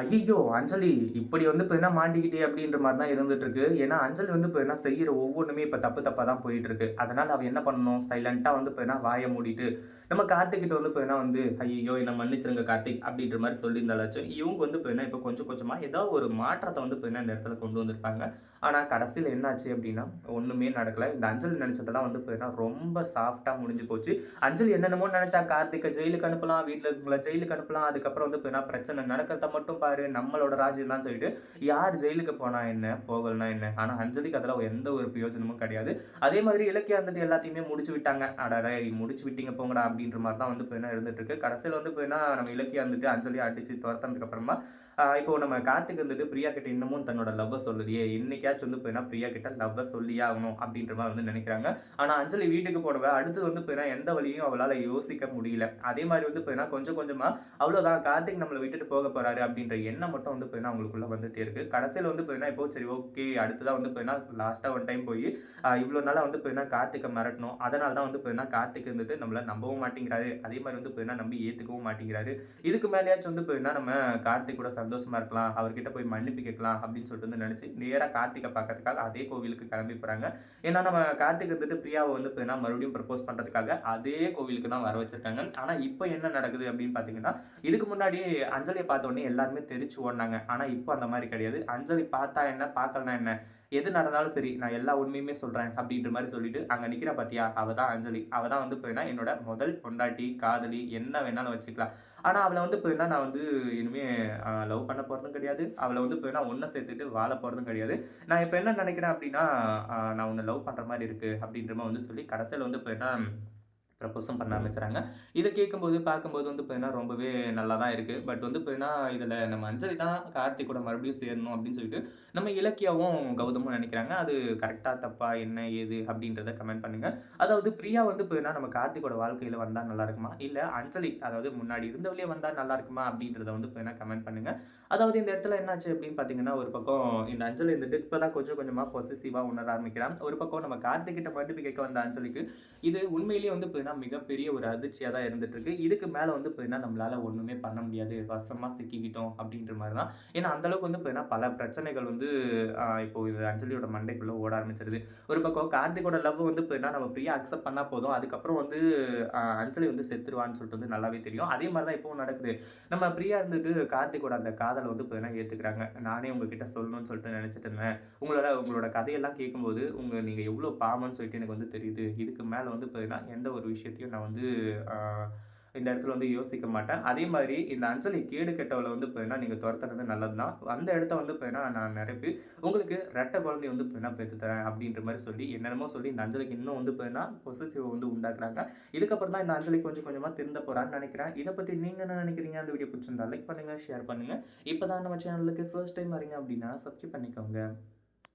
ஐயோ அஞ்சலி இப்படி வந்து இப்போ என்ன மாட்டிக்கிட்டே அப்படின்ற மாதிரி தான் இருந்துட்டு இருக்கு. ஏன்னா, அஞ்சலி வந்து இப்போ என்ன செய்கிற ஒவ்வொன்றுமே இப்போ தப்பு தப்பாக தான் போயிட்டு இருக்கு. அதனால என்ன பண்ணணும்? சைலண்டாக வந்து இப்போ என்ன வாய மூடிட்டு, நம்ம கார்த்திக்கிட்ட வந்து இப்போ என்ன வந்து, ஐயோ என்ன மன்னிச்சிருங்க கார்த்திக்" அப்படின்ற மாதிரி சொல்லியிருந்தாலாச்சும், இவங்க வந்து இப்போ என்ன இப்போ கொஞ்சம் கொஞ்சமாக ஏதோ ஒரு மாற்றத்தை வந்து இப்போ என்ன இந்த இடத்துல கொண்டு வந்திருப்பாங்க. ஆனால் கடைசியில் என்னாச்சு அப்படின்னா, ஒன்றுமே நடக்கல. இந்த அஞ்சலி நினச்சதெல்லாம் வந்து இப்ப ரொம்ப சாஃப்டாக முடிஞ்சு போச்சு. அஞ்சலி என்னென்னமோ நினச்சா கார்த்திகை ஜெயிலுக்கு அனுப்பலாம், வீட்டில் இருக்கவங்கள ஜெயிலுக்கு அனுப்பலாம். அதுக்கப்புறம் வந்து போயினா என்ன பிரச்சனை நடக்கிறத மட்டும் பாரு, நம்மளோட ராஜ்யம் தான் சொல்லிட்டு, யார் ஜெயிலுக்கு போனால் என்ன? போகலனா என்ன? ஆனால் அஞ்சலிக்கு அதெல்லாம் எந்த ஒரு பிரயோஜனமும் கிடையாது. அதே மாதிரி இலக்கியா வந்துட்டு எல்லாத்தையுமே முடிச்சு விட்டாங்க. அடடா! முடிச்சு விட்டீங்க போங்கடா அப்படின்ற மாதிரி தான் வந்து போயினா என்ன இருந்துட்டு இருக்கு. கடைசியில் வந்து போயினா என்ன நம்ம இலக்கியா வந்துட்டு அஞ்சலி அடிச்சு துரத்தினதுக்கு அப்புறமா, இப்போ நம்ம கார்த்திக் வந்துட்டு பிரியா கிட்ட இன்னமும் தன்னோட லவ்வை சொல்லலையே! இன்னைக்காச்சும் வந்து இப்ப என்ன பிரியா கிட்ட லவ்வை சொல்லியே ஆகணும் அப்படின்ற மாதிரி வந்து நினைக்கிறாங்க ஆனா, அஞ்சலி வீட்டுக்கு போனவ அடுத்தது வந்து பார்த்தீங்கன்னா எந்த வழியும் அவளால யோசிக்க முடியல. அதே மாதிரி வந்து இப்ப கொஞ்சம் கொஞ்சமா அவ்வளோதான் கார்த்திக் நம்மளை விட்டுட்டு போக போறாரு அப்படின்ற எண்ணம் மட்டும் வந்து இப்ப அவங்களுக்குள்ள வந்துட்டே இருக்கு. கடைசியில் வந்து பார்த்தீங்கன்னா இப்போ சரி ஓகே அடுத்ததான் வந்து இப்ப லாஸ்ட்டாக ஒன் டைம் போய் இவ்வளோ நாளா வந்து இப்ப என்ன மிரட்டணும். அதனால தான் வந்து பார்த்தீங்கன்னா கார்த்திக் வந்துட்டு நம்மளை நம்பவும் மாட்டேங்கிறாரு. அதே மாதிரி வந்து இப்ப என்ன நம்பி ஏத்துக்கவும் மாட்டேங்கிறாரு. இதுக்கு மேலேயாச்சும் வந்து இப்ப என்ன நம்ம கார்த்திக் கூட சந்தோஷமாக இருக்கலாம். அவர்கிட்ட போய் மன்னிப்பு கேட்கலாம் அப்படின்னு சொல்லிட்டு வந்து நினச்சி நேராக கார்த்திகை பார்க்கறதுக்காக அதே கோவிலுக்கு கிளம்பி போகிறாங்க ஏன்னா, நம்ம கார்த்திக் வந்துட்டு பிரியாவை வந்து இப்போ என்ன மறுபடியும் ப்ரப்போஸ் பண்ணுறதுக்காக அதே கோவிலுக்கு தான் வர வச்சுருக்காங்க ஆனால் இப்போ என்ன நடக்குது அப்படின்னு பார்த்தீங்கன்னா, இதுக்கு முன்னாடி அஞ்சலியை பார்த்த உடனே எல்லாருமே தெரிச்சு ஓடினாங்க ஆனால் இப்போ அந்த மாதிரி கிடையாது. அஞ்சலி பார்த்தா என்ன? பார்க்கலனா என்ன? எது நடந்தாலும் சரி, நான் எல்லா உண்மையுமே சொல்கிறேன் அப்படின்ற மாதிரி சொல்லிட்டு, அங்கே நிற்கிற பார்த்தியா? அவ தான் அஞ்சலி. அவள் தான் வந்து இப்ப என்னோட முதல் பொண்டாட்டி, காதலி என்ன வேணாலும் வச்சுக்கலாம். ஆனால் அவளை வந்து இப்ப நான் வந்து இனிமே லவ் பண்ண போகிறதும் கிடையாது. அவளை வந்து இப்ப ஒன்றை சேர்த்துட்டு வாழ போகிறதும் கிடையாது. நான் இப்போ என்ன நினைக்கிறேன் அப்படின்னா, நான் உன்னை லவ் பண்ணுற மாதிரி இருக்குது அப்படின்ற மாதிரி வந்து சொல்லி கடைசியில் வந்து இப்ப என்ன ப்ரப்போஸும் பண்ண ஆரம்பிச்சுறாங்க. இதை கேட்கும்போது, பார்க்கும்போது வந்து பார்த்தீங்கன்னா, ரொம்பவே நல்லா தான் இருக்குது பட் வந்து பார்த்தீங்கன்னா, இதில் நம்ம அஞ்சலி தான் கார்த்திக் கூட மறுபடியும் சேரணும் அப்படின்னு சொல்லிட்டு, நம்ம இலக்கியாவும், கௌதமும் நினைக்கிறாங்க அது கரெக்டாக தப்பா? என்ன? ஏது? அப்படின்றத கமெண்ட் பண்ணுங்கள் அதாவது பிரியா வந்து பார்த்தீங்கன்னா, நம்ம கார்த்திகோட வாழ்க்கையில் வந்தால் நல்லா இருக்குமா? இல்லை அஞ்சலி அதாவது முன்னாடி இருந்தவளே வந்தால் நல்லா இருக்குமா? அப்படின்றத வந்து பார்த்தீங்கன்னா கமெண்ட் பண்ணுங்க. அதாவது இந்த இடத்துல என்னாச்சு அப்படின்னு பார்த்தீங்கன்னா, ஒரு பக்கம் இந்த அஞ்சலி இந்த இப்போ தான் கொஞ்சம் கொஞ்சமாக பொசிசிவாக உணர ஆரம்பிக்கிறான் ஒரு பக்கம் நம்ம கார்த்திக் கிட்ட கேட்க வந்த அஞ்சலிக்கு, இது உண்மையிலேயே வந்து பார்த்தீங்கன்னா, மிகப்பெரிய ஒரு அதிர்ச்சியாக தான் இருந்துகிட்ருக்கு இதுக்கு மேலே வந்து பார்த்தீங்கன்னா, நம்மளால ஒன்றுமே பண்ண முடியாது. வசமாக சிக்கிக்கிட்டோம் அப்படின்ற மாதிரி தான். ஏன்னா, அந்தளவுக்கு வந்து பார்த்தீங்கன்னா, பல பிரச்சனைகள் வந்து இப்போது இது அஞ்சலியோட மண்டைக்குள்ளே ஓட ஆரம்பிச்சிருது. ஒரு பக்கம் கார்த்திகோட லவ் வந்து பார்த்தீங்கன்னா, நம்ம பிரியா அக்செப்ட் பண்ணால் போதும். அதுக்கப்புறம் வந்து அஞ்சலி வந்து செத்துருவான்னு சொல்லிட்டு வந்து நல்லாவே தெரியும். அதே மாதிரி தான் இப்போவும் நடக்குது. நம்ம பிரியா இருந்துட்டு கார்த்திகோட அந்த காதலை வந்து பார்த்தீங்கன்னா ஏற்றுக்கிறாங்க நானே உங்ககிட்ட சொல்லணும்னு சொல்லிட்டு நினச்சிட்டு இருந்தேன். உங்களோட உங்களோட கதையெல்லாம் கேட்கும்போது, உங்கள் நீங்கள் எவ்வளோ பாமன்னு சொல்லிட்டு எனக்கு வந்து தெரியுது. இதுக்கு மேலே வந்து பார்த்தீங்கன்னா, எந்த ஒரு விஷயத்தையும் நான் வந்து இந்த இடத்துல வந்து யோசிக்க மாட்டேன். அதே மாதிரி இந்த அஞ்சலி கேடு கெட்டவளை வந்து பார்த்தீங்கன்னா, நீங்கள் துரத்துறது நல்லது தான். அந்த இடத்த வந்து பார்த்தீங்கன்னா, நான் நிரப்பி உங்களுக்கு ரெட்டை குழந்தைய வந்து பார்த்தீங்கன்னா பெற்று தரேன் அப்படின்ற மாதிரி சொல்லி, என்னென்னமோ சொல்லி இந்த அஞ்சலிக்கு இன்னும் வந்து பார்த்தீங்கன்னா, பொசசிவ் வந்து உண்டாக்குறாங்க. இதுக்கப்புறம் தான் இந்த அஞ்சலி கொஞ்சம் கொஞ்சமாக திருந்த போகிறான்னு நினைக்கிறேன் இதை பற்றி நீங்கள் என்ன நினைக்கிறீங்க அந்த வீடியோ பிடிச்சிருந்தா லைக் பண்ணுங்கள் ஷேர் பண்ணுங்க. இப்போ தான் நம்ம சேனலுக்கு ஃபர்ஸ்ட் டைம் வரீங்க அப்படின்னா, சப்ஸ்கிரைப் பண்ணிக்கோங்க.